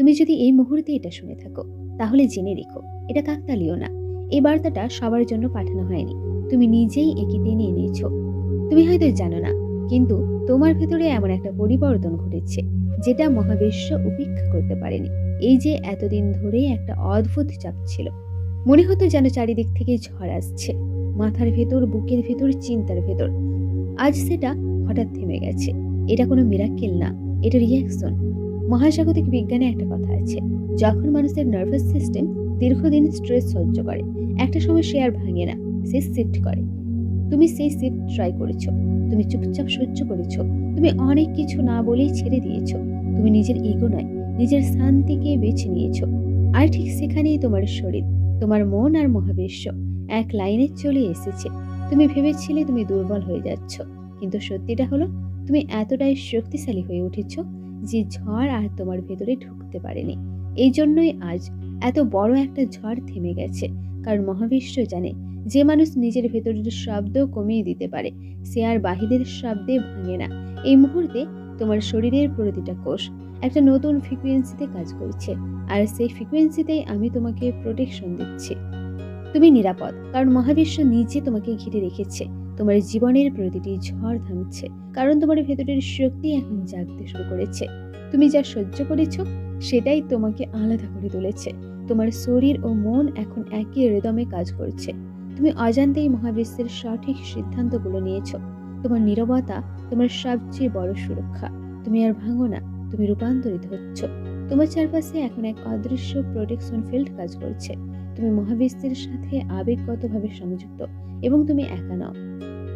তুমি যদি এই মুহূর্তে এটা শুনে থাকো, তাহলে জেনে রেখো, এটা কাকতালীয় না। এই বার্তাটা সবার জন্য পাঠানো হয়নি। তুমি নিজেই একে টেনে এনেছো। তুমি হয়তো জানো না, কিন্তু তোমার ভেতরে এমন একটা পরিবর্তন ঘটেছে, যেটা মহাবিশ্ব উপেক্ষা করতে পারেনি। এই যে এতদিন ধরে একটা অদ্ভুত চাপ ছিল। মনে হতো যেন চারিদিক থেকে ঝড় আসছে। মাথার ভেতর, বুকের ভেতর, চিন্তার ভেতর। আজ সেটা হঠাৎ থেমে গেছে। এটা কোনো মিরাক্কেল না, এটা রিয়াকশন মহাজাগতিক বিজ্ঞানে একটা কথা আছে। যখন মানুষের নার্ভাস সিস্টেম দীর্ঘদিন স্ট্রেস সহ্য করে, একটা সময় সে আর ভাঙে না, সে শিফট করে। তুমি সেই শিফট ট্রাই করেছ, তুমি চুপচাপ সহ্য করেছ, তুমি অনেক কিছু না বলেই ছেড়ে দিয়েছ, তুমি নিজের ইগো নয়, নিজের শান্তিকে বেছে নিয়েছো। আর ঠিক সেখানেই তোমার শরীর, তোমার মন আর মহাবিশ্ব এক লাইনে চলে এসেছে। তুমি ভেবেছিলে তুমি দুর্বল হয়ে যাচ্ছ, কিন্তু সত্যিটা হলো তুমি এতটাই শক্তিশালী হয়ে উঠেছ যে ঝড় আর তোমার ভেতরে ঢুকতে পারেনি। এই জন্যই আজ এত বড় একটা ঝড় থেমে গেছে। কারণ মহাবিশ্ব জানে, যে মানুষ নিজের ভেতরের শব্দ কমিয়ে দিতে পারে, সে আর বাহিরের শব্দে ভাঙে না। এই মুহূর্তে তোমার শরীরের প্রতিটা কোষ একটা নতুন ফ্রিকুয়েন্সিতে কাজ করছে। আর সেই ফ্রিকুয়েন্সিতেই আমি তোমাকে প্রোটেকশন দিচ্ছি। তুমি নিরাপদ, কারণ মহাবিশ্ব নিজে তোমাকে ঘিরে রেখেছে। তোমার জীবনের প্রতিটি ঝড় থামছে, কারণ তোমার ভেতরের শক্তি এখন জাগতে শুরু করেছে। তুমি যা সহ্য করেছ, সেটাই তোমাকে আলাদা করে তুলেছে। তোমার শরীর ও মন এখন একই রেদমে কাজ করছে। তুমি অজান্তেই মহাবিশ্বের সঠিক সিদ্ধান্তগুলো নিয়েছো। তোমার নীরবতা তোমার সবচেয়ে বড় সুরক্ষা। তুমি আর ভাঙো না, তুমি রূপান্তরিত হচ্ছ। তোমার চারপাশে এখন এক অদৃশ্য প্রোটেকশন ফিল্ড কাজ করছে। তুমি মহাবিশ্বের সাথে আবেগগতভাবে সংযুক্ত এবং তুমি একা নও।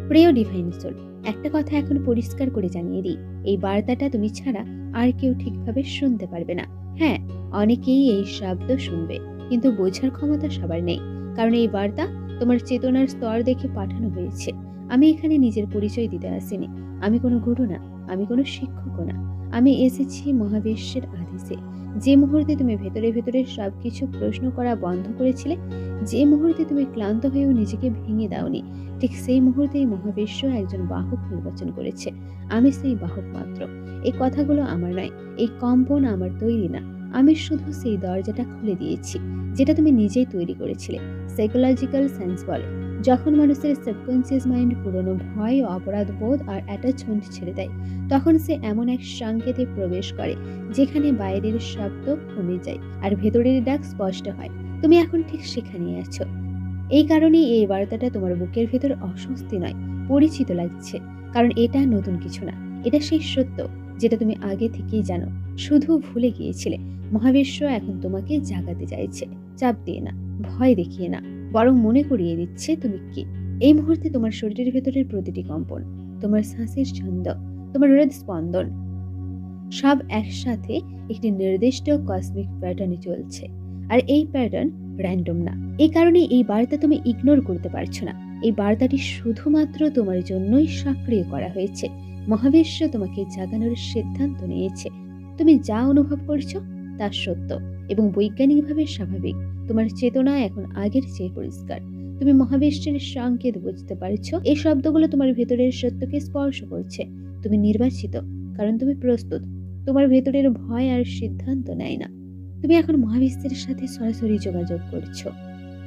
প্রিয় ডিভাইন সোল, একটা কথা এখন পরিষ্কার করে জানিয়ে দিই। এই বার্তাটা তুমি ছাড়া আর কেউ ঠিকভাবে শুনতে পারবে না। হ্যাঁ অনেকেই এই শব্দ শুনবে, কিন্তু বোঝার ক্ষমতা সবার নেই। কারণ এই বার্তা তোমার চেতনার স্তর দেখে পাঠানো হয়েছে। আমি এখানে নিজের পরিচয় দিতে আসিনি। আমি কোনো গুরু না, আমি কোনো শিক্ষকও না। আমি এসেছি মহাবিশ্বের আদেশে। যে মুহূর্তে তুমি ভেতরে ভেতরে সব কিছু প্রশ্ন করা বন্ধ করেছিলে, যে মুহূর্তে তুমি ক্লান্ত হয়েও নিজেকে ভেঙে দাওনি, ঠিক সেই মুহূর্তেই মহাবিশ্ব একজন বাহক নির্বাচন করেছে। আমি সেই বাহক মাত্র। এই কথাগুলো আমার নয়, এই কম্পন আমার তৈরি না। আমি শুধু সেই দরজাটা খুলে দিয়েছি, যেটা তুমি নিজেই তৈরি করেছিলে। সাইকোলজিক্যাল সায়েন্স বলে। যখন মানুষের সাবকনসিয়াস মাইন্ড পুরনো ভয়, অপরাধ বোধ আর অ্যাটাচমেন্ট ছেড়ে দেয়, তখন সে এমন এক সংকেতে প্রবেশ করে, যেখানে বাইরের শব্দ কমে যায় আর ভেতরের ডাক স্পষ্ট হয়। তুমি এখন ঠিক সেখানে আছো। এই কারণেই এই বার্তাটা তোমার বুকের ভেতর অস্বস্তি নয়, পরিচিত লাগছে, কারণ এটা নতুন কিছু না। এটা সেই সত্য যেটা তুমি আগে থেকেই জানো। শুধু ভুলে গিয়েছিলে। মহাবিশ্ব এখন তোমাকে জাগাতে চাইছে। চাপ দিয়ে না, ভয় দেখিয়ে না। বরং মনে করিয়ে দিচ্ছে তুমি কি। এই মুহূর্তে তোমার শরীরের ভেতরের প্রতিটি কম্পন, তোমার শ্বাসের ছন্দ, তোমার হৃদ স্পন্দন সব একসাথে একটি নির্দিষ্ট কসমিক প্যাটার্নে চলছে। আর এই প্যাটার্ন র্যান্ডম না। এই কারণে এই বার্তা তুমি ইগনোর করতে পারছ না। এই বার্তাটি শুধুমাত্র তোমার জন্যই সক্রিয় করা হয়েছে। মহাবিশ্ব তোমাকে জাগানোর সিদ্ধান্ত নিয়েছে। তুমি যা অনুভব করছ তা সত্য এবং বৈজ্ঞানিকভাবে স্বাভাবিক। তোমার চেতনা এখন আগের চেয়ে পরিষ্কার। তুমি মহাবিশ্বের সংকেত বুঝতে পারছ। এই শব্দগুলো তোমার ভেতরের সত্যকে স্পর্শ করছে। তুমি নির্বাচিত, কারণ তুমি প্রস্তুত। তোমার ভেতরের ভয় আর সিদ্ধান্ত নেয় না। তুমি এখন মহাবিশ্বের সাথে সরাসরি যোগাযোগ করছ।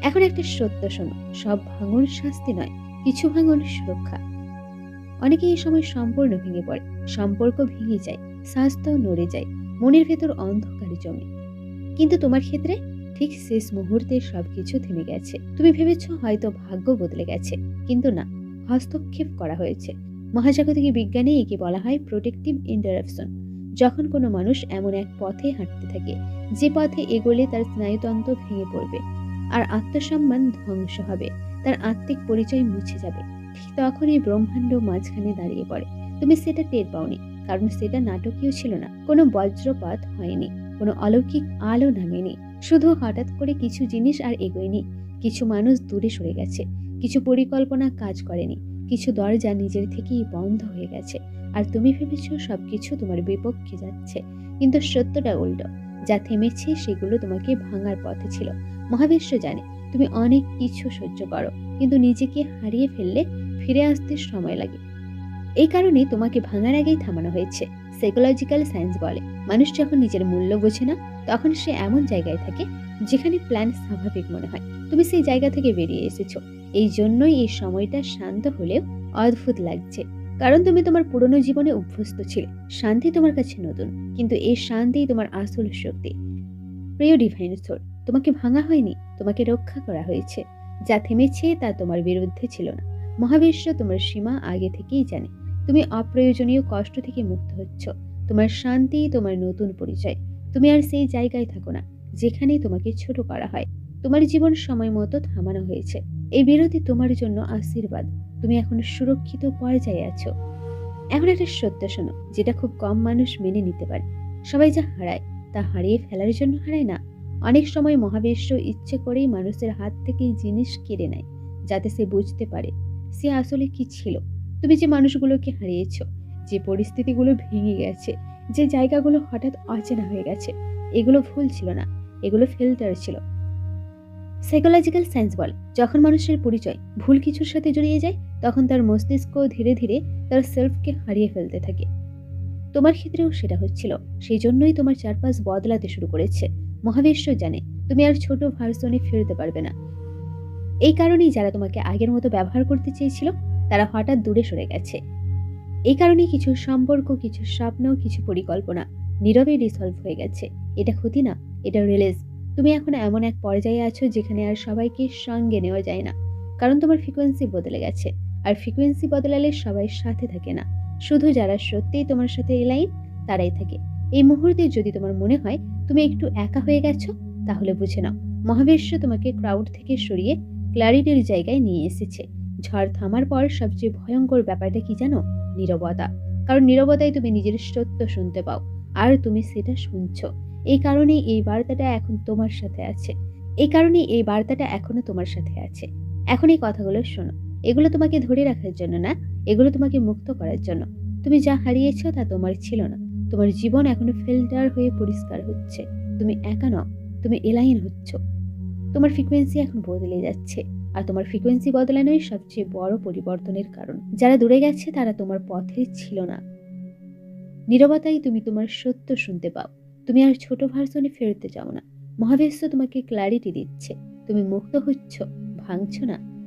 এখন একটা সত্য শোনো, সব ভাঙন শাস্তি নয়, কিছু ভাঙন সুরক্ষা। অনেকে এই সময় সম্পূর্ণ ভেঙে পড়ে, সম্পর্ক ভেঙে যায়, স্বাস্থ্য নড়ে যায়, মনের ভেতর অন্ধকারে জমে। কিন্তু তোমার ক্ষেত্রে ঠিক শেষ মুহূর্তে সবকিছু থেমে গেছে। তুমি ভেবেছ হয়তো ভাগ্য বদলে গেছে, কিন্তু না, হস্তক্ষেপ করা হয়েছে। মহাজাগতিক বিজ্ঞানে একে বলা হয় প্রোটেক্টিভ ইন্টারাপশন যখন কোনো মানুষ এমন এক পথে হাঁটতে থাকে, যে পথে এগোলে তার স্নায়ুতন্ত্র ভেঙে পড়বে, আর আত্মসম্মান ধ্বংস হবে, তার আত্মিক পরিচয় মুছে যাবে। ঠিক তখনই ব্রহ্মাণ্ড মাঝখানে দাঁড়িয়ে পড়ে। তুমি সেটা টের পাওনি, কারণ সেটা নাটকীয় ছিল না। কোনো বজ্রপাত হয়নি, কোনো অলৌকিক আলো নামেনি। শুধু হঠাৎ করে কিছু জিনিস আর এগোয়নি। কিছু মানুষ দূরে সরে গেছে। কিছু পরিকল্পনা কাজ করেনি। কিছু দরজা নিজের থেকেই বন্ধ হয়ে গেছে। আর তুমি ভেবেছ সবকিছু তোমার বিপক্ষে যাচ্ছে। কিন্তু সত্যটা উল্টো। যা থেমেছে সেগুলো তোমাকে ভাঙার পথে ছিল। মহাবিশ্ব জানে, তুমি অনেক কিছু সহ্য করো। কিন্তু নিজেকে হারিয়ে ফেললে ফিরে আসতে সময় লাগে। এই কারণে তোমাকে ভাঙার আগেই থামানো হয়েছে। সাইকোলজিক্যাল সায়েন্স বলে। মানুষ যখন নিজের মূল্য বোঝে না তখন সে এমন জায়গায় থাকে যেখানে প্ল্যান স্বাভাবিক মনে হয়। তুমি সেই জায়গা থেকে বেরিয়ে এসেছ। এই জন্যই এই সময়টা শান্ত হলেও অদ্ভুত লাগছে। কারণ তুমি তোমার পুরনো জীবনে অভ্যস্ত ছিলে। শান্তি তোমার কাছে নতুন, কিন্তু এই শান্তিই তোমার আসল শক্তি। প্রিয় ডিভাইন সোল তোমাকে ভাঙা হয়নি? তোমাকে রক্ষা করা হয়েছে। যা থেমেছে তা তোমার বিরুদ্ধে ছিল না। মহাবিশ্ব তোমার সীমা আগে থেকেই জানে। তুমি অপ্রয়োজনীয় কষ্ট থেকে মুক্ত হচ্ছ। তোমার শান্তি তোমার নতুন পরিচয়। তুমি আর সেই জায়গায় থাকো না যেখানে তোমাকে ছোট করা হয়। তোমার জীবন সময় মতো থামানো হয়েছে। এই বিরতি তোমার জন্য আশীর্বাদ। তুমি এখন সুরক্ষিত পর্যায়ে আছো। এখন একটা সত্য শোনো, যেটা খুব কম মানুষ মেনে নিতে পারে। সবাই যা হারায়, তা হারিয়ে ফেলার জন্য হারায় না। অনেক সময় মহাবিশ্ব ইচ্ছে করেই মানুষের হাত থেকে জিনিস কেড়ে নেয়, যাতে সে বুঝতে পারে সে আসলে কি ছিল। তুমি যে মানুষগুলোকে হারিয়েছ, যে পরিস্থিতিগুলো ভেঙে গেছে যে জায়গাগুলো হঠাৎ অচেনা হয়ে গেছে, এগুলো ভুল ছিল না, এগুলো ফিল্টার ছিল। সাইকোলজিক্যাল সায়েন্স বল, যখন মানুষের পরিচয় ভুল কিছুর সাথে জড়িয়ে যায়, তখন তার মস্তিষ্ক ধীরে ধীরে তার সেলফকে হারিয়ে ফেলতে থাকে। তোমার ক্ষেত্রেও সেটা হচ্ছিল, সেই জন্যই তোমার চারপাশ বদলাতে শুরু করেছে। মহাবিশ্ব জানে, তুমি আর ছোট ভার্সনে ফিরতে পারবে না। এই কারণেই যারা তোমাকে আগের মতো ব্যবহার করতে চেয়েছিল, তারা হঠাৎ দূরে সরে গেছে। এই কারণে কিছু সম্পর্ক, কিছু স্বপ্ন, কিছু পরিকল্পনা নীরবে রিসলভ হয়ে গেছে। এটা ক্ষতি না, এটা রিলিজ তুমি এখন এমন এক পর্যায়ে আছো যেখানে আর সবাইকে সঙ্গে নেওয়া যায় না। কারণ তোমার ফ্রিকোয়েন্সি বদলে গেছে। আর ফ্রিকোয়েন্সি বদলালে সবাই সাথে থাকে না। শুধু যারা সত্যিই তোমার সাথে এলাইন তারাই থাকে। এই মুহূর্তে যদি তোমার মনে হয় তুমি একটু একা হয়ে গেছো, তাহলে বুঝে নাও, মহাবিশ্ব তোমাকে ক্রাউড থেকে সরিয়ে ক্ল্যারিটির জায়গায় নিয়ে এসেছে। ঝড় থামার পর সবচেয়ে ভয়ঙ্কর ব্যাপারটা কি জানো? নীরবতা। কারণ নীরবতায় তুমি নিজের সত্য শুনতে পাও, আর তুমি সেটা শুনছো। এই কারণে এই বার্তাটা এখন তোমার সাথে আছে। এই কারণে এই বার্তাটা এখনও তোমার সাথে আছে। এখন এই কথাগুলো শোনো। এগুলো তোমাকে ধরে রাখার জন্য না, এগুলো তোমাকে মুক্ত করার জন্য। তুমি যা হারিয়েছ তা তোমার ছিল না। তোমার জীবন এখনও ফিল্টার হয়ে পরিষ্কার হচ্ছে। তুমি একা নও, তুমি এলাইন হচ্ছ। তোমার ফ্রিকোয়েন্সি এখন বদলে যাচ্ছে। আর তোমার ফ্রিকোয়েন্সি বদলানোই সবচেয়ে বড় পরিবর্তনের কারণ। যারা দূরে গেছে, তারা তোমার পথে ছিল না। নীরবতাই তুমি তোমার সত্য শুনতে পাও। তুমি আর ছোট ভার্সনে ফেরতে চাও না। মহাবিশ্ব তোমাকে ক্ল্যারিটি দিচ্ছে। তুমি মুক্ত হচ্ছ, ভাঙছ না।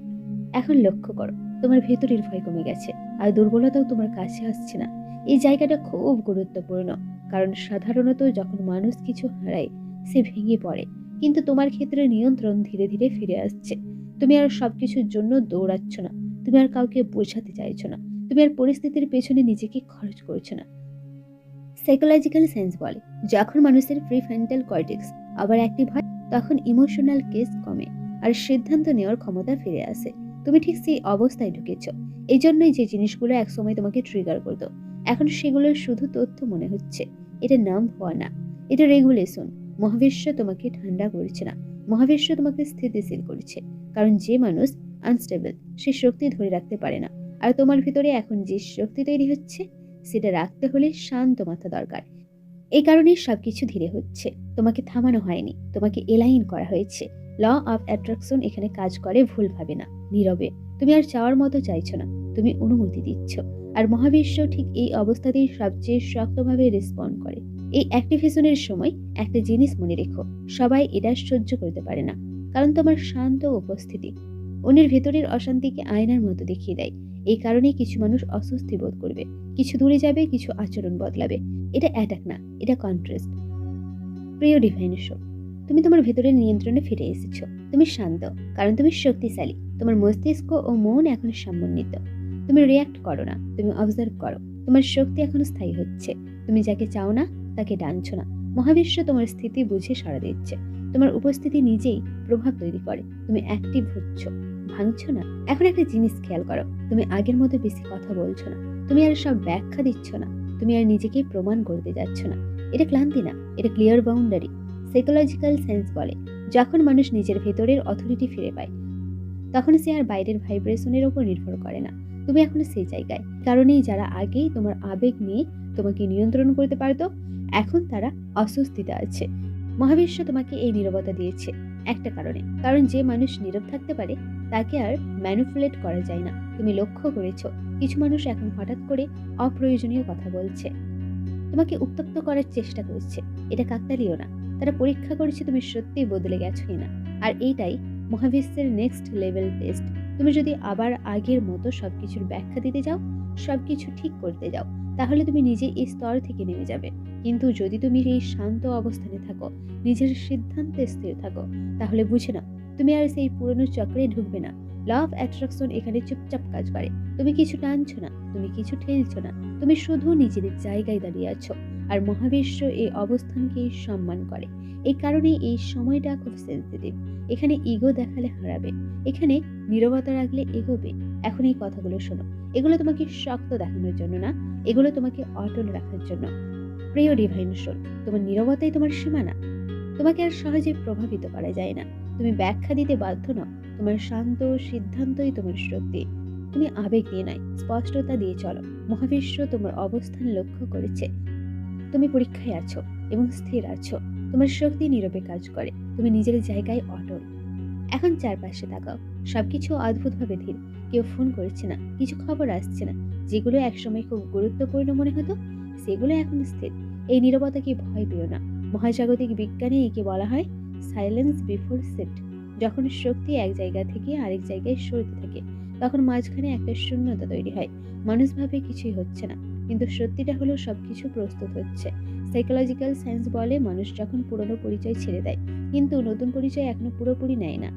এখন লক্ষ্য করো, তোমার ভেতরের ভয় কমে গেছে, আর দুর্বলতাও তোমার কাছে আসছে না। এই জায়গাটা খুব গুরুত্বপূর্ণ, কারণ সাধারণত যখন মানুষ কিছু হারায়, সে ভেঙে পড়ে। কিন্তু তোমার ক্ষেত্রে নিয়ন্ত্রণ ধীরে ধীরে ফিরে আসছে। তুমি আর সবকিছুর জন্য দৌড়াচ্ছ না। তুমি আর কাউকে বোঝাতে চাইছো না। তুমি আর পরিস্থিতির পেছনে নিজেকে খরচ করছ না। সাইকোলজিক্যাল সায়েন্স বলে, যখন মানুষের প্রিফ্রন্টাল কর্টেক্স আবার অ্যাক্টিভ হয়, তখন ইমোশনাল কেস কমে আর সিদ্ধান্ত নেওয়ার ক্ষমতা ফিরে আসে। তুমি ঠিক সেই অবস্থায় ঢুকেছ। এই জন্যই যে জিনিসগুলো একসময় তোমাকে ট্রিগার করতো। এখন সেগুলো শুধু তথ্য মনে হচ্ছে। এটা নাম হওয়া না। এটা রেগুলেশন মহাবিশ্ব তোমাকে ঠান্ডা করছে না। মহাবিশ্ব তোমাকে স্থিতিশীল করছে। কারণ যে মানুষ আনস্টেবল সে শক্তি ধরে রাখতে পারে না। আর তোমার ভিতরে এখন যে শক্তি তৈরি হচ্ছে, সেটা রাখতে হলে শান্ত মাথা দরকার। এই কারণে সবকিছু ধীরে হচ্ছে। তোমাকে থামানো হয়নি। তোমাকে এলাইন করা হয়েছে। ল অফ অ্যাট্রাকশন এখানে কাজ করে ভুলভাবে না, নীরবে। তুমি আর চাওয়ার মতো চাইছো না। তুমি অনুমতি দিচ্ছ। আর মহাবিশ্ব ঠিক এই অবস্থাতেই সবচেয়ে শক্তভাবে রেসপন্ড করে। এই অ্যাক্টিভেশনের সময় একটা জিনিস মনে রেখো। সবাই এটা সহ্য করতে পারে না। কারণ তোমার শান্ত উপস্থিতি। অন্যের ভেতরের অশান্তিকে আয়নার মতো দেখিয়ে দেয়। এই কারণেই কিছু মানুষ অস্বস্তি বোধ করবে। কিছু দূরে যাবে, কিছু আচরণ বদলাবে। এটা অ্যাটাক না, এটা কন্ট্রাস্ট প্রিয় ডিভাইন শো তুমি তোমার ভেতরের নিয়ন্ত্রণে ফিরে এসেছ। তুমি শান্ত, কারণ তুমি শক্তিশালী। তোমার মস্তিষ্ক ও মন এখন সমন্বিত। তুমি রিয়াক্ট করো না, তুমি অবজার্ভ করো। তোমার শক্তি এখন স্থায়ী হচ্ছে। তুমি যাকে চাও না, তাকে ডানছো না। মহাবিশ্ব তোমার স্থিতি বুঝে সাড়া দিচ্ছে। তোমার উপস্থিতি নিজেই প্রভাব তৈরি করে। তুমি অ্যাক্টিভ হচ্ছ, ভাঙছো না। এখন একটা জিনিস খেয়াল করো, তুমি আগের মতো বেশি কথা বলছো না। তুমি আর সব ব্যাখ্যা দিচ্ছ না। তুমি আর নিজেকে প্রমাণ করতে যাচ্ছ না। এটা ক্লান্তি না, এটা ক্লিয়ার বাউন্ডারি সাইকোলজিক্যাল সায়েন্স বলে, যখন মানুষ নিজের ভেতরের অথরিটি ফিরে পায়, তখন সে আর বাইরের ভাইব্রেশনের ওপর নির্ভর করে না। তুমি এখন সেই জায়গায়। কারণেই যারা আগেই তোমার আবেগ নিয়ে তোমাকে নিয়ন্ত্রণ করতে পারতো, এখন তারা অস্বস্তিতে আছে। মহাবিশ্ব তোমাকে এই নীরবতা দিয়েছে একটা কারণে। কারণ যে মানুষ নীরব থাকতে পারে, তাকে আর ম্যানুপুলেট করা যায় না। তুমি লক্ষ্য করেছ, কিছু মানুষ এখন হঠাৎ করে অপ্রয়োজনীয় কথা বলছে। তোমাকে উত্তপ্ত করার চেষ্টা করছে। এটা কাকতালিও না। তারা পরীক্ষা করেছে তুমি সত্যিই বদলে গেছো কিনা। আর এইটাই মহাবিশ্বের নেক্সট লেভেল টেস্ট তুমি যদি আবার আগের মতো সবকিছুর ব্যাখ্যা দিতে যাও, সবকিছু ঠিক করতে যাও। তাহলে তুমি নিজে এই স্তর থেকে নেমে যাবে। কিন্তু যদি তুমি এই শান্ত অবস্থানে থাকো, নিজের সিদ্ধান্তে স্থির থাকো, তাহলে বুঝে না তুমি আর সেই পুরনো চক্রে ঢুকবে না। লাভ অ্যাট্রাকশন এখানে চুপচাপ কাজ করে। তুমি কিছু টানছো না, তুমি কিছু ঠেলছো না, তুমি শুধু নিজের জায়গায় দাঁড়িয়ে আছো। আর মহাবিশ্ব এই অবস্থানকেই সম্মান করে। এই কারণে এই সময়টা খুব সেন্সিটিভ এখানে ইগো দেখালে হারাবে। এখানে নীরবতা রাখলে এগোবে। এখন এই কথাগুলো শোনো। এগুলো তোমাকে শক্ত দেখানোর জন্য না, এগুলো তোমাকে অটল রাখার জন্য। প্রিয় ডিভাইন সোল তোমার নীরবতাই তোমার সীমানা। তোমাকে আর সহজে প্রভাবিত করা যায় না। তুমি ব্যাখ্যা দিতে বাধ্য নও। তোমার শান্ত সিদ্ধান্তই তোমার শক্তি। তুমি আবেগ দিয়ে নয়, স্পষ্টতা দিয়ে চলো। মহাবিশ্ব তোমার অবস্থান লক্ষ্য করেছে। তুমি পরীক্ষায় আছো এবং স্থির আছো। তোমার শক্তি নীরবে কাজ করে। তুমি নিজের জায়গায় অটল। এখন চারপাশে তাকাও। সবকিছু অদ্ভুতভাবে ধীর। কেউ ফোন করছে না। কিছু খবর আসছে না। যেগুলো একসময় খুব গুরুত্বপূর্ণ মনে হতো, সেগুলো এখন স্থির। এই নীরবতাকে ভয় পেও না। মহাজাগতিক বিজ্ঞানে একে বলা হয় সাইলেন্স বিফোর সেট যখন শক্তি এক জায়গা থেকে আরেক জায়গায় সরতে থাকে। তখন মাঝখানে একটা শূন্যতা তৈরি হয়। মানুষ ভাবে কিছুই হচ্ছে না। কিন্তু সত্যিটা হলো সবকিছু প্রস্তুত হচ্ছে। সাইকোলজিক্যাল সায়েন্স বলে মানুষ যখন পুরনো পরিচয় ছেড়ে দেয়, কিন্তু নতুন পরিচয় এখনও পুরোপুরি নেয় না।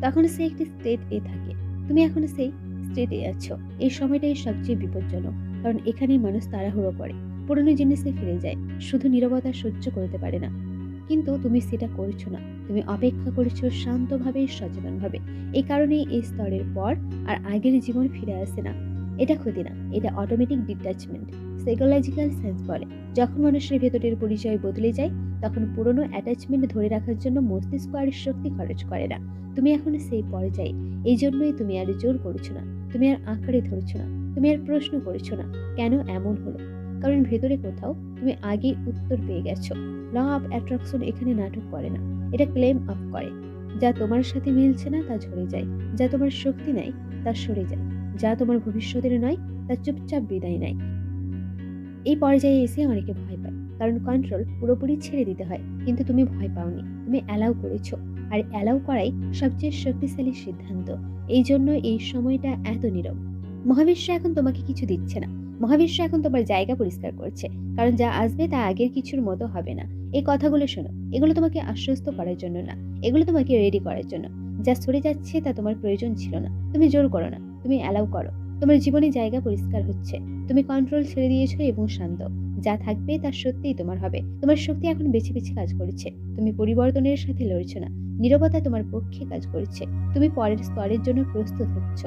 তখন সে একটি স্টেট এ থাকে। তুমি এখন সেই স্টেটে আছো। এই সময়টাই সবচেয়ে বিপজ্জনক। কারণ এখানেই মানুষ তাড়াহুড়ো করে। পুরনো জিনিসে ফিরে যায়। শুধু নীরবতা সহ্য করতে পারে না। কিন্তু তুমি সেটা করছ না। তুমি অপেক্ষা করছ শান্তভাবে, সচেতনভাবে। এই কারণেই এই স্তরের পর আর আগের জীবন ফিরে আসে না। এটা ক্ষতি না, এটা অটোমেটিক ডিটাচমেন্ট সাইকোলজিক্যাল সেন্স বলে। যখন মানুষের ভেতরের পরিচয় বদলে যায়, তখন পুরনো অ্যাটাচমেন্ট ধরে রাখার জন্য মস্তিষ্ক আর শক্তি খরচ করে না। তুমি এখন সেই পর্যায়ে, এই জন্যই তুমি আর জোর করছ না। তুমি আর আঁকড়ে ধরছো না। তুমি আর প্রশ্ন করছ না, কেন এমন হলো? কারণ ভেতরে কোথাও তুমি আগেই উত্তর পেয়ে গেছো। ল অফ অ্যাট্রাকশন এখানে নাটক করে না। এটা ক্লেম আপ করে। যা তোমার সাথে মিলছে না, তা ঝরে যায়। যা তোমার শক্তি নাই তা সরে যায়। যা তোমার ভবিষ্যতের নয়, তা চুপচাপ বিদায় নেয়। এই পর্যায়ে এসে অনেকে ভয় পায়। কারণ কন্ট্রোল পুরোপুরি ছেড়ে দিতে হয়। কিন্তু তুমি ভয় পাওনি। তুমি অ্যালাউ করেছ। আর অ্যালাউ করাই সবচেয়ে শক্তিশালী সিদ্ধান্ত। এই জন্য এই সময়টা এত নীরব। মহাবিশ্ব এখন তোমাকে কিছু দিচ্ছে না। মহাবিশ্ব এখন তোমার জায়গা পরিষ্কার করছে, কারণ যা আসবে তা আগের কিছুর মতো হবে না। এই কথাগুলো শোনো, এগুলো তোমাকে আশ্বস্ত করার জন্য না, এগুলো তোমাকে রেডি করার জন্য। যা সরে যাচ্ছে তা তোমার প্রয়োজন ছিল না। তুমি জোর করো না, তুমি অ্যালাউ করো। তোমার জীবনে জায়গা পরিষ্কার হচ্ছে। তুমি কন্ট্রোল ছেড়ে দিয়েছ এবং শান্ত। যা থাকবে তা সত্যিই তোমার হবে। তোমার শক্তি এখন বেছে বেছে কাজ করছে। তুমি পরিবর্তনের সাথে লড়ছো না। নীরবতা তোমার পক্ষে কাজ করছে। তুমি পরের স্তরের জন্য প্রস্তুত হচ্ছ।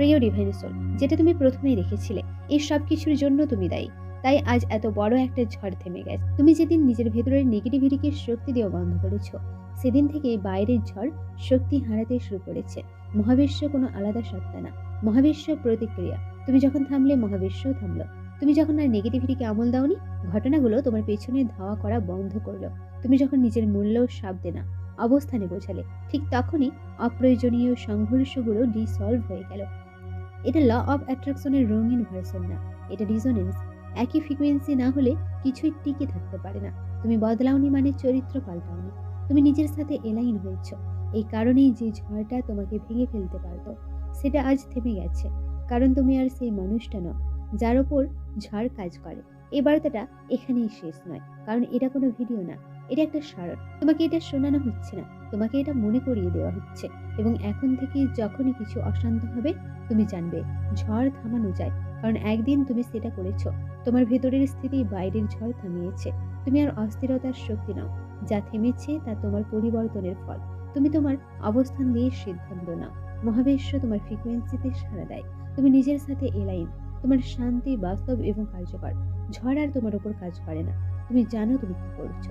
প্রিয় ডিভাইন সোল, যেটা তুমি প্রথমেই রেখেছিলে এই সব কিছুর জন্য তুমি দায়ী। তাই আজ এত বড় একটা ঝড় থেমে গেছে। তুমি যেদিন নিজের ভেতরের নেগেটিভিটিকে শক্তি দেওয়া বন্ধ করেছ, সেদিন থেকে বাইরের ঝড় শক্তি হারাতে শুরু করেছে। মহাবিশ্ব কোনো আলাদা সত্তা না, মহাবিশ্ব প্রতিক্রিয়া। তুমি যখন থামলে মহাবিশ্ব থামলো। তুমি যখন আর নেগেটিভিটিকে আমল দাওনি, ঘটনাগুলো তোমার পেছনে ধাওয়া করা বন্ধ করল। তুমি যখন নিজের মূল্য সাবদে না, অবস্থানে বোঝালে, ঠিক তখনই অপ্রয়োজনীয় সংঘর্ষগুলো ডিসলভ হয়ে গেল। এটা ল অফ অ্যাট্রাকশনের রঙিন ভার্সন না। এটা রিজোনেন্স একই ফ্রিকোয়েন্সি না হলে কিছুই টিকে থাকতে পারে না। তুমি বদলাওনি মানে চরিত্র পাল্টাওনি। তুমি নিজের সাথে এলাইন হয়েছ। এই কারণেই যে ঝড়টা তোমাকে ভেঙে ফেলতে পারতো, সেটা আজ থেমে গেছে। কারণ তুমি আর সেই মানুষটা নও, যার ওপর ঝড় কাজ করে। এই বার্তাটা এখানেই শেষ নয়, কারণ এটা কোনো ভিডিও না। এটা একটা স্মারক তোমাকে এটা শোনানো হচ্ছে না। তোমাকে এটা মনে করিয়ে দেওয়া হচ্ছে। এবং এখন থেকে যখনই কিছু অশান্ত হবে তুমি জানবে, ঝড় থামানো যায়, কারণ একদিন তুমি সেটা করেছ। তোমার ভেতরের স্থিতি বাইরের ঝড় থামিয়েছে। তুমি আর অস্থিরতার শক্তি নাও, যা থেমেছে তা তোমার পরিবর্তনের ফল। তুমি তোমার অবস্থান দিয়ে সিদ্ধান্ত নাও। মহাবিশ্ব তোমার ফ্রিকোয়েন্সিতে সাড়া দেয়। তুমি নিজের সাথে এলাইন তোমার শান্তি বাস্তব এবং কার্যকর। ঝড় আর তোমার উপর কাজ করে না। তুমি জানো তুমি কি করছ।